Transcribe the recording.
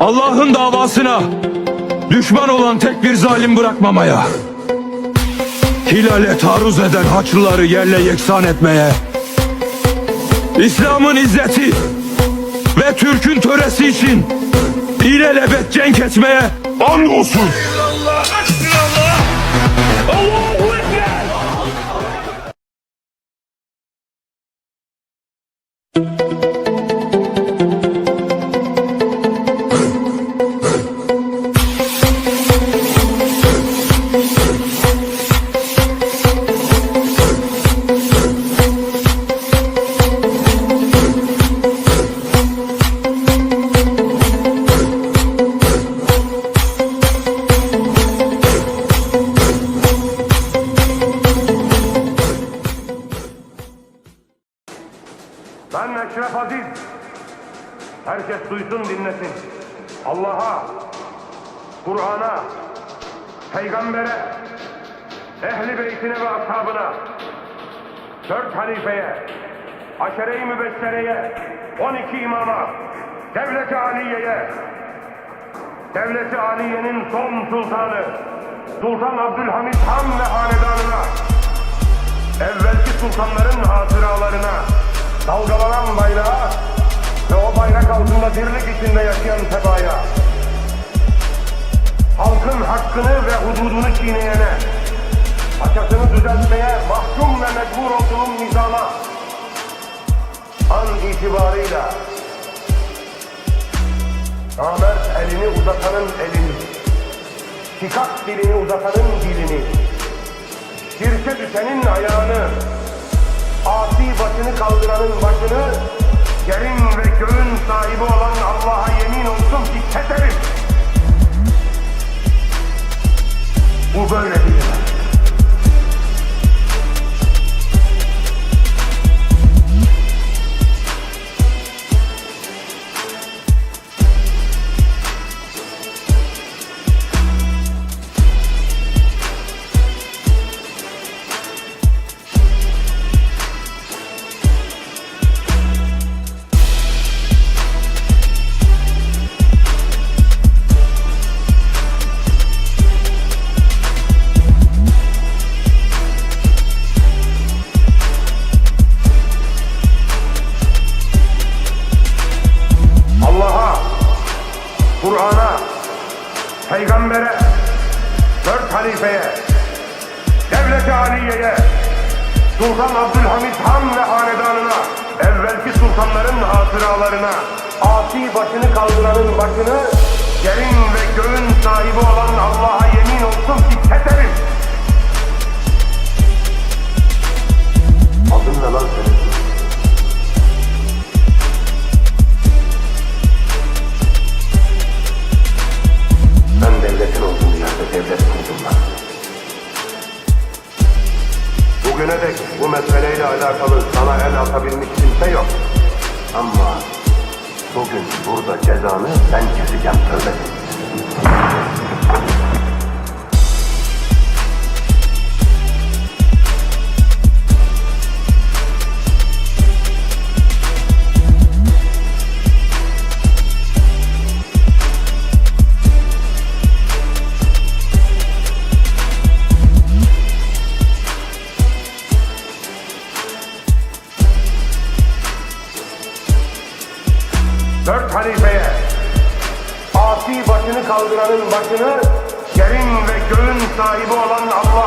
Allah'ın davasına düşman olan tek bir zalim bırakmamaya Hilale taarruz eden haçlıları yerle yeksan etmeye İslam'ın izzeti ve Türk'ün töresi için ilelebet cenk etmeye and olsun. Allah! Allah! Allah! Ben Eşref Aziz. Herkes duysun dinlesin. Allah'a, Kur'an'a, Peygamber'e, Ehli Beytine ve ashabına, dört halifeye, Aşere-i Mübessere'ye, on iki imama, Devlet-i Aliye'ye, Devlet-i Aliye'nin son sultanı, Sultan Abdülhamit Han ve hanedanına, evvelki sultanların hatıralarına dalgalanan bayrağa ve o bayrak altında dirlik içinde yaşayan tebaya halkın hakkını ve hududunu çiğneyene paçasını düzeltmeye mahkum ve mecbur olduğum nizama an itibarıyla namert elini uzatanın elini şikak dilini uzatanın dilini şirke düşenin ayağını, asi başını kaldıranın başını, yerin ve göğün sahibi olan Allah'a yemin olsun ki keserim. Bu böyle değil. Kur'an'a, Peygamber'e, dört halifeye, Devlet-i Aliye'ye, Sultan Abdülhamit Han ve hanedanına, evvelki sultanların hatıralarına, asi başını kaldıranın başını, yerin ve göğün sahibi olan Allah'a yemin olsun ki keserim. Alakalı sana el atabilmiş kimse Dört halifeye, asi başını kaldıranın başını, yerin ve göğün sahibi olan Allah'a